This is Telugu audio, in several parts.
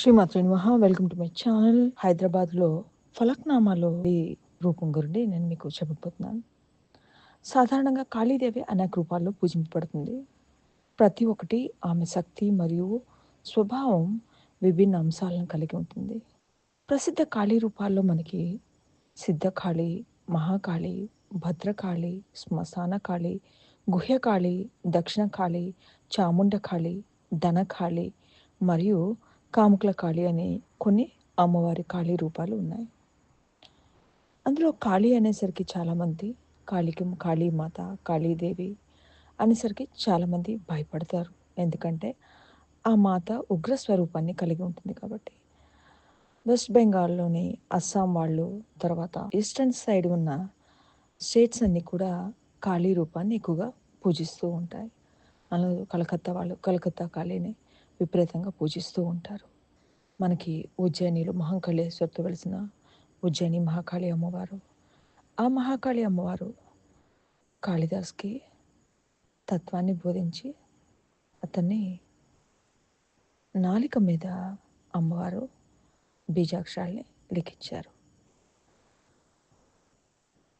శ్రీమాత్రి మహా వెల్కమ్ టు మై ఛానల్. హైదరాబాద్లో ఫలక్నామాలో ఈ రూపం గురించి నేను మీకు చెప్పబోతున్నాను. సాధారణంగా కాళీదేవి అనేక రూపాల్లో పూజింపబడుతుంది. ప్రతి ఒక్కటి ఆమె శక్తి మరియు స్వభావం విభిన్న అంశాలను కలిగి ఉంటుంది. ప్రసిద్ధ కాళీ రూపాల్లో మనకి సిద్ధకాళి మహాకాళి భద్రకాళి శ్మశాన కాళి గుహ్యకాళి దక్షిణకాళి చాముండకాళి ధనకాళి మరియు కాముకుల కాళి అని కొన్ని అమ్మవారి కాళీ రూపాలు ఉన్నాయి. అందులో కాళీ అనేసరికి చాలామంది కాళీకి కాళీమాత కాళీదేవి అనేసరికి చాలామంది భయపడతారు. ఎందుకంటే ఆ మాత ఉగ్ర స్వరూపాన్ని కలిగి ఉంటుంది కాబట్టి. వెస్ట్ బెంగాల్లోని అస్సాం వాళ్ళు తర్వాత ఈస్టర్న్ సైడ్ ఉన్న స్టేట్స్ అన్నీ కూడా కాళీ రూపాన్ని ఎక్కువగా పూజిస్తూ ఉంటాయి. అందులో కలకత్తా వాళ్ళు కలకత్తా కాళీని విపరీతంగా పూజిస్తూ ఉంటారు. మనకి ఉజ్జయినిలో మహంకాళేశ్వరితో వెలిసిన ఉజ్జయిని మహాకాళి అమ్మవారు. ఆ మహాకాళి అమ్మవారు కాళిదాస్కి తత్వాన్ని బోధించి అతన్ని నాలిక మీద అమ్మవారు బీజాక్షరాల్ని లిఖించారు.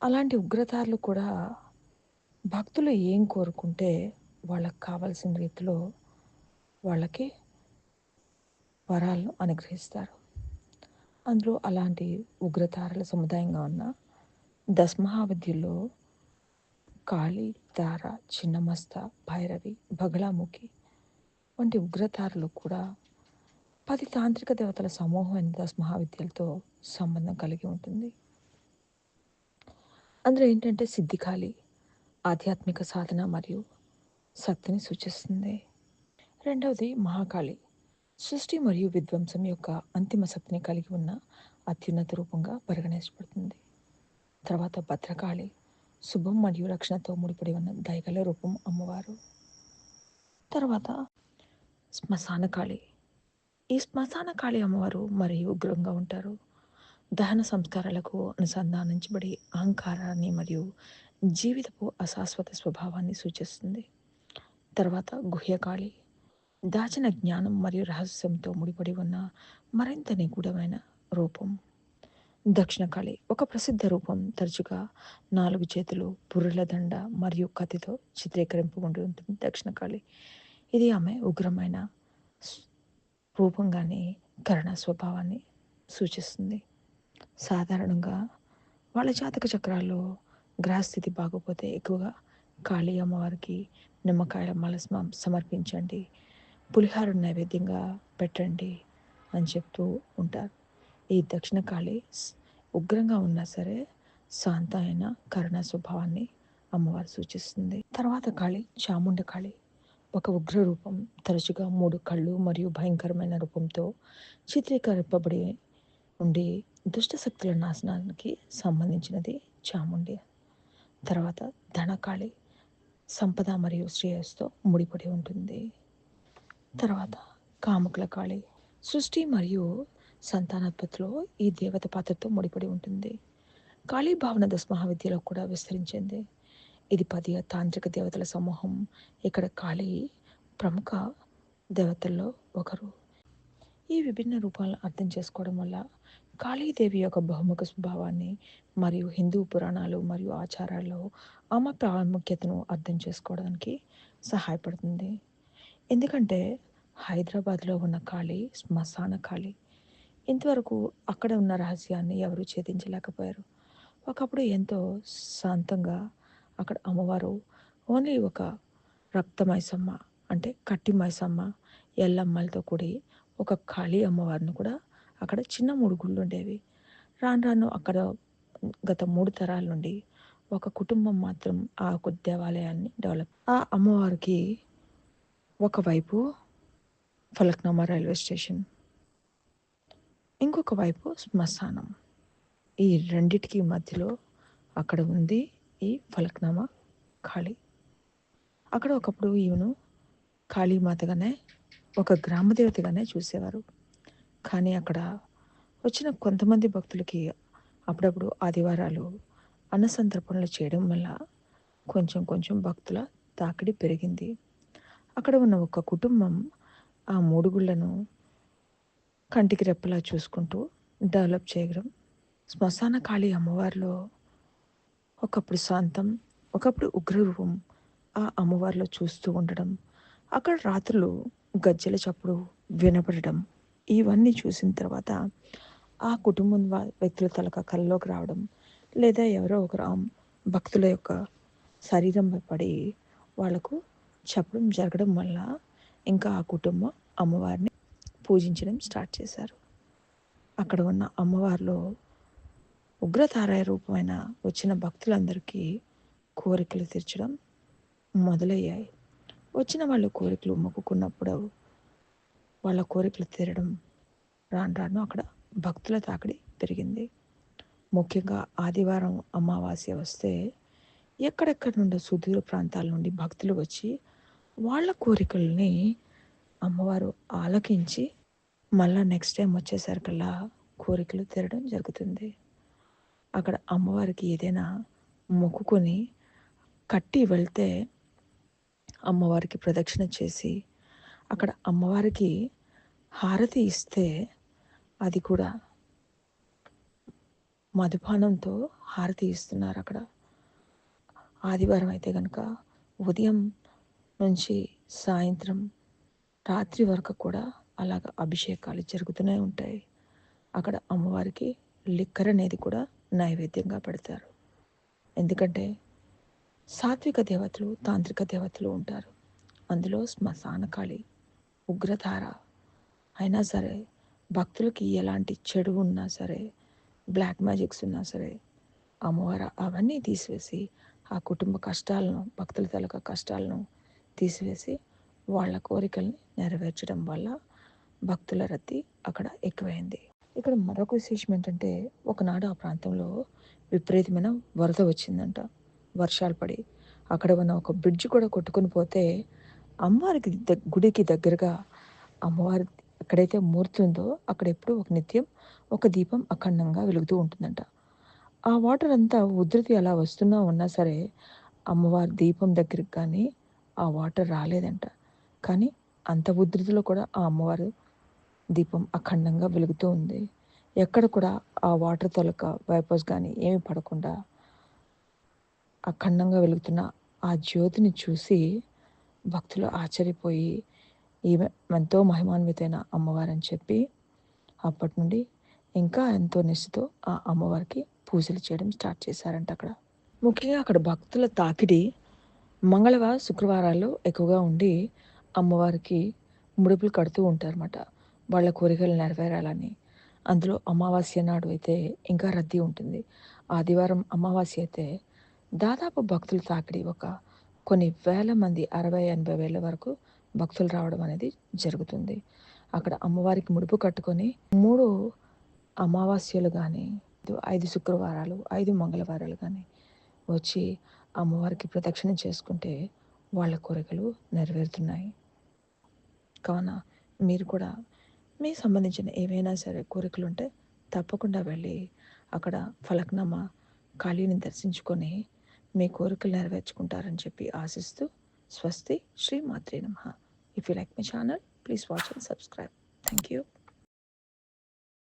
అలాంటి ఉగ్రతారులు కూడా భక్తులు ఏం కోరుకుంటే వాళ్ళకి కావాల్సిన రీతిలో వాళ్ళకి వరాలను అనుగ్రహిస్తారు. అందులో అలాంటి ఉగ్రతారల సముదాయంగా ఉన్న దస్మహావిద్యుల్లో కాళీ తార చిన్నమస్త భైరవి బగళాముఖి వంటి ఉగ్రతారలు కూడా పది తాంత్రిక దేవతల సమూహం అయిన దస్మహావిద్యలతో సంబంధం కలిగి ఉంటుంది. అందులో ఏంటంటే సిద్ధికాళి ఆధ్యాత్మిక సాధన మరియు శక్తిని సూచిస్తుంది. రెండవది మహాకాళి. సృష్టి మరియు విధ్వంసం యొక్క అంతిమ శక్తిని కలిగి ఉన్న అత్యున్నత రూపంగా పరిగణించబడుతుంది. తర్వాత భద్రకాళి శుభం మరియు రక్షణతో ముడిపడి ఉన్న దయగల రూపం అమ్మవారు. తర్వాత శ్మశానకాళి. ఈ శ్మశానకాళి అమ్మవారు మరియు ఉగ్రంగా ఉంటారు. దహన సంస్కారాలకు అనుసంధానించబడి అహంకారాన్ని మరియు జీవితపు అశాశ్వత స్వభావాన్ని సూచిస్తుంది. తర్వాత గుహ్యకాళి. దాచిన జ్ఞానం మరియు రహస్యంతో ముడిపడి ఉన్న మరింత నిగూఢమైన రూపం. దక్షిణకాళి ఒక ప్రసిద్ధ రూపం తరచుగా నాలుగు చేతులు బుర్రెల దండ మరియు కత్తితో చిత్రీకరింపబడి ఉంటుంది దక్షిణ కళి. ఇది ఆమె ఉగ్రమైన రూపంగానే కరుణ స్వభావాన్ని సూచిస్తుంది. సాధారణంగా వాళ్ళ జాతక చక్రాల్లో గ్రహస్థితి బాగోపోతే ఎక్కువగా కాళీ అమ్మవారికి నిమ్మకాయల మలస్మం సమర్పించండి. పులిహార నైవేద్యంగా పెట్టండి అని చెప్తూ ఉంటారు. ఈ దక్షిణ కాళి ఉగ్రంగా ఉన్నా సరే శాంత అయిన కరుణ స్వభావాన్ని అమ్మవారు సూచిస్తుంది. తర్వాత కాళి చాముండ కాళి. ఒక ఉగ్ర రూపం తరచుగా మూడు కళ్ళు మరియు భయంకరమైన రూపంతో చిత్రీకరింపబడి ఉండి దుష్ట శక్తుల నాశనానికి సంబంధించినది చాముండి. తర్వాత ధనకాళి. సంపద మరియు శ్రేయస్తో ముడిపడి ఉంటుంది. తర్వాత కాముకుల కాళి. సృష్టి మరియు సంతానోత్పత్తిలో ఈ దేవత పాత్రతో ముడిపడి ఉంటుంది. కాళీ భావన దశ మహావిద్యలో కూడా విస్తరించింది. ఇది పది తాంత్రిక దేవతల సమూహం. ఇక్కడ కాళీ ప్రముఖ దేవతల్లో ఒకరు. ఈ విభిన్న రూపాలను అర్థం చేసుకోవడం వల్ల కాళీదేవి యొక్క బహుముఖ స్వభావాన్ని మరియు హిందూ పురాణాలు మరియు ఆచారాల్లో ఆమె ప్రాముఖ్యతను అర్థం చేసుకోవడానికి సహాయపడుతుంది. ఎందుకంటే హైదరాబాద్లో ఉన్న ఖాళీ శ్మశాన ఖాళీ. ఇంతవరకు అక్కడ ఉన్న రహస్యాన్ని ఎవరు ఛేదించలేకపోయారు. ఒకప్పుడు ఎంతో శాంతంగా అక్కడ అమ్మవారు ఓన్లీ ఒక రక్తమైసమ్మ అంటే కట్టి మైసమ్మ ఎల్లమ్మలతో కూడి ఒక ఖాళీ అమ్మవారిని కూడా అక్కడ చిన్న మూడు గుళ్ళు ఉండేవి. రాను రాను అక్కడ గత మూడు తరాల నుండి ఒక కుటుంబం మాత్రం ఆ దేవాలయాన్ని డెవలప్ ఆ అమ్మవారికి ఒకవైపు ఫలక్నామా రైల్వే స్టేషన్ ఇంకొక వైపు శ్మశానం ఈ రెండిటికి మధ్యలో అక్కడ ఉంది ఈ ఫలక్నామా ఖాళీ అక్కడ ఒకప్పుడు ఈమెను కాళీమాతగానే ఒక గ్రామదేవతగానే చూసేవారు కానీ అక్కడ వచ్చిన కొంతమంది భక్తులకి అప్పుడప్పుడు ఆదివారాలు అన్నసంతర్పణలు చేయడం వల్ల కొంచెం కొంచెం భక్తుల తాకిడి పెరిగింది అక్కడ ఉన్న ఒక కుటుంబం ఆ మూడుగుళ్ళను కంటికి రెప్పలా చూసుకుంటూ డెవలప్ చేయడం శ్మశాన కాళీ అమ్మవారిలో ఒకప్పుడు శాంతం ఒకప్పుడు ఉగ్రరూపం ఆ అమ్మవారిలో చూస్తూ ఉండడం అక్కడ రాత్రులు గజ్జెల చప్పుడు వినపడడం ఇవన్నీ చూసిన తర్వాత ఆ కుటుంబం వ్యక్తుల తలక కళ్ళలోకి రావడం లేదా ఎవరో ఒకరు భక్తుల యొక్క శరీరంపై పడి వాళ్ళకు చెప్పడం జరగడం వల్ల ఇంకా ఆ కుటుంబం అమ్మవారిని పూజించడం స్టార్ట్ చేశారు. అక్కడ ఉన్న అమ్మవారిలో ఉగ్రతారాయ రూపమైన వచ్చిన భక్తులందరికీ కోరికలు తీర్చడం మొదలయ్యాయి. వచ్చిన వాళ్ళు కోరికలు మొక్కుకున్నప్పుడు వాళ్ళ కోరికలు తీరడం రాను రాను అక్కడ భక్తుల తాకిడి పెరిగింది. ముఖ్యంగా ఆదివారం అమావాస్య వస్తే ఎక్కడెక్కడి నుండి సుదూర ప్రాంతాల నుండి భక్తులు వచ్చి వాళ్ళ కోరికల్ని అమ్మవారు ఆలకించి మళ్ళా నెక్స్ట్ టైం వచ్చేసరికల్లా కోరికలు తీరడం జరుగుతుంది. అక్కడ అమ్మవారికి ఏదైనా మొక్కుకొని కట్టి వెళ్తే అమ్మవారికి ప్రదక్షిణ చేసి అక్కడ అమ్మవారికి హారతి ఇస్తే అది కూడా మధుపానంతో హారతి ఇస్తున్నారు అక్కడ. ఆదివారం అయితే కనుక ఉదయం నుంచి సాయంత్రం రాత్రి వరకు కూడా అలాగ అభిషేకాలు జరుగుతూనే ఉంటాయి. అక్కడ అమ్మవారికి లిక్కర్ అనేది కూడా నైవేద్యంగా పెడతారు. ఎందుకంటే సాత్విక దేవతలు తాంత్రిక దేవతలు ఉంటారు. అందులో శ్మశానకాళి ఉగ్రతార అయినా సరే భక్తులకి ఎలాంటి చెడు ఉన్నా సరే బ్లాక్ మ్యాజిక్స్ ఉన్నా సరే అమ్మవారు అవన్నీ తీసివేసి ఆ కుటుంబ కష్టాలను భక్తుల తాలూకా కష్టాలను తీసివేసి వాళ్ళ కోరికల్ని నెరవేర్చడం వల్ల భక్తుల రద్దీ అక్కడ ఎక్కువైంది. ఇక్కడ మరొక విశేషం ఏంటంటే ఒకనాడు ఆ ప్రాంతంలో విపరీతమైన వరద వచ్చిందంట. వర్షాలు పడి అక్కడ ఉన్న ఒక బ్రిడ్జ్ కూడా కొట్టుకుని పోతే అమ్మవారికి గుడికి దగ్గరగా అమ్మవారి ఎక్కడైతే మూర్తి ఉందో అక్కడ ఎప్పుడు ఒక నిత్యం ఒక దీపం అఖండంగా వెలుగుతూ ఉంటుందంట. ఆ వాటర్ అంతా ఉధృతి అలా వస్తున్నా ఉన్నా సరే అమ్మవారి దీపం దగ్గరికి కానీ ఆ వాటర్ రాలేదంట. కానీ అంత ఉధృతిలో కూడా ఆ అమ్మవారు దీపం అఖండంగా వెలుగుతూ ఉంది. ఎక్కడ కూడా ఆ వాటర్ తొలక వైపర్స్ కానీ ఏమి పడకుండా అఖండంగా వెలుగుతున్న ఆ జ్యోతిని చూసి భక్తులు ఆశ్చర్యపోయి ఈమె ఎంతో మహిమాన్వితైన అమ్మవారని చెప్పి అప్పటి నుండి ఇంకా ఎంతో నిష్ఠతో ఆ అమ్మవారికి పూజలు చేయడం స్టార్ట్ చేశారంట అక్కడ. ముఖ్యంగా అక్కడ భక్తుల తాకిడి మంగళవారం శుక్రవారాల్లో ఎక్కువగా ఉండి అమ్మవారికి ముడుపులు కడుతూ ఉంటారన్నమాట. వాళ్ళ కోరికలు నెరవేరాలని. అందులో అమావాస్య నాడు అయితే ఇంకా రద్దీ ఉంటుంది. ఆదివారం అమావాస్య అయితే దాదాపు భక్తులు తాకిడి ఒక కొన్ని వేల మంది అరవై ఎనభై వేల వరకు భక్తులు రావడం అనేది జరుగుతుంది. అక్కడ అమ్మవారికి ముడుపు కట్టుకొని మూడు అమావాస్యలు కానీ ఐదు శుక్రవారాలు ఐదు మంగళవారాలు కానీ వచ్చి అమ్మవారికి ప్రదక్షిణ చేసుకుంటే వాళ్ళ కోరికలు నెరవేరుతున్నాయి. కావున మీరు కూడా మీ సంబంధించిన ఏవైనా సరే కోరికలు ఉంటే తప్పకుండా వెళ్ళి అక్కడ ఫలక్నామ ఖాళీని దర్శించుకొని మీ కోరికలు నెరవేర్చుకుంటారని చెప్పి ఆశిస్తూ స్వస్తి శ్రీ మాత్రే నమ. If you like my channel please watch and subscribe thank you